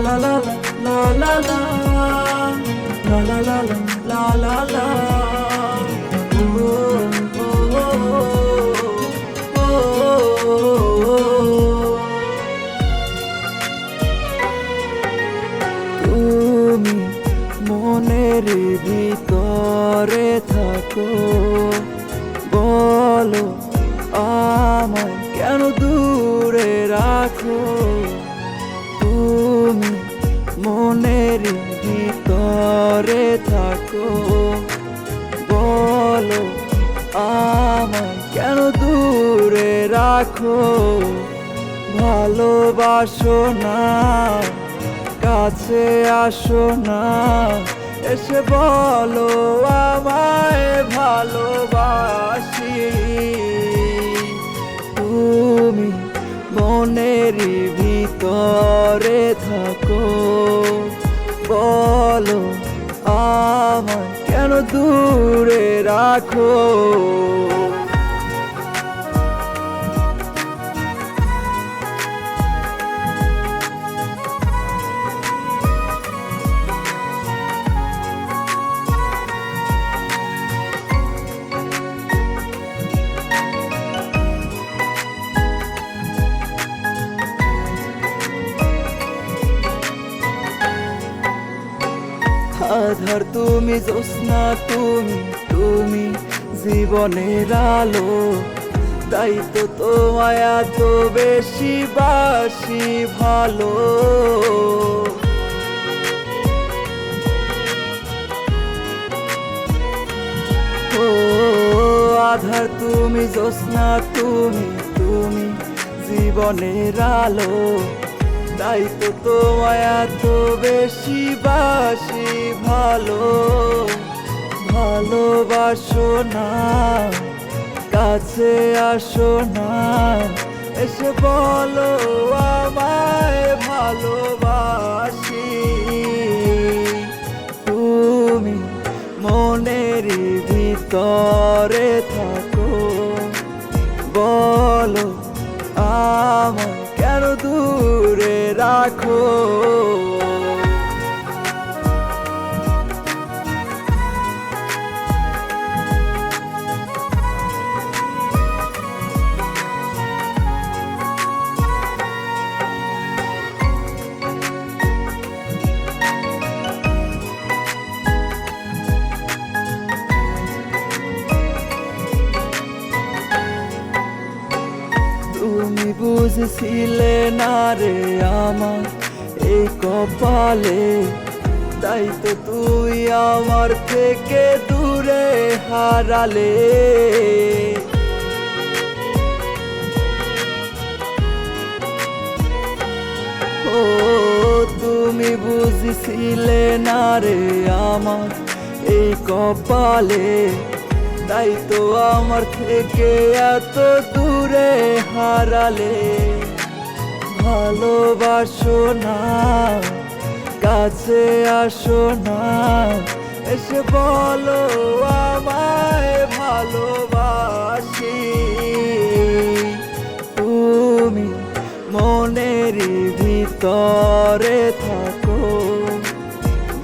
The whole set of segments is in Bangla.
la la la la la la la la la la la la তুমি মনের ভিতরে থাকো বলো আমায় কেন দূরে রাখো ভিতরে থাকো। বলো আমায় কেন দূরে রাখো? ভালোবাসো না, কাছে আসো না। এসে বলো আমায় ভালোবাসি। তুমি মনের ভিতরে থাকো। দূরে রাখো। আধার তুমি, জ্যোৎস্না তুমি তুমি জীবনের আলো। তাই তো তোমায় এত বেশি বাসি, ভালো। আধার তুমি, জ্যোৎস্না তুমি তুমি জীবনের আলো। তাই তো তোমায় এত বেশি বাসি, ভালো, ভালোবাসো না, কাছে আসো না। এসে বলো আমায় ভালোবাসি। তুমি মনের ভিতরে রাখো বুঝছিলে না রে আমার? এই কপালে, তাই তো তুই আমার থেকে দূরে হারালে। ও, তুমি বুঝছিলে না রে আমার? এই কপালে, তাই তো আমার থেকে এত দূরে হারালে, ভালোবাসো না, কাছে আসো না। এসে বলো আমায় ভালোবাসি। তুমি মনের ভিতরে থাকো।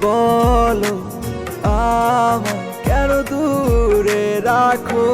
বলো আমায় কেন দূরে রাখো?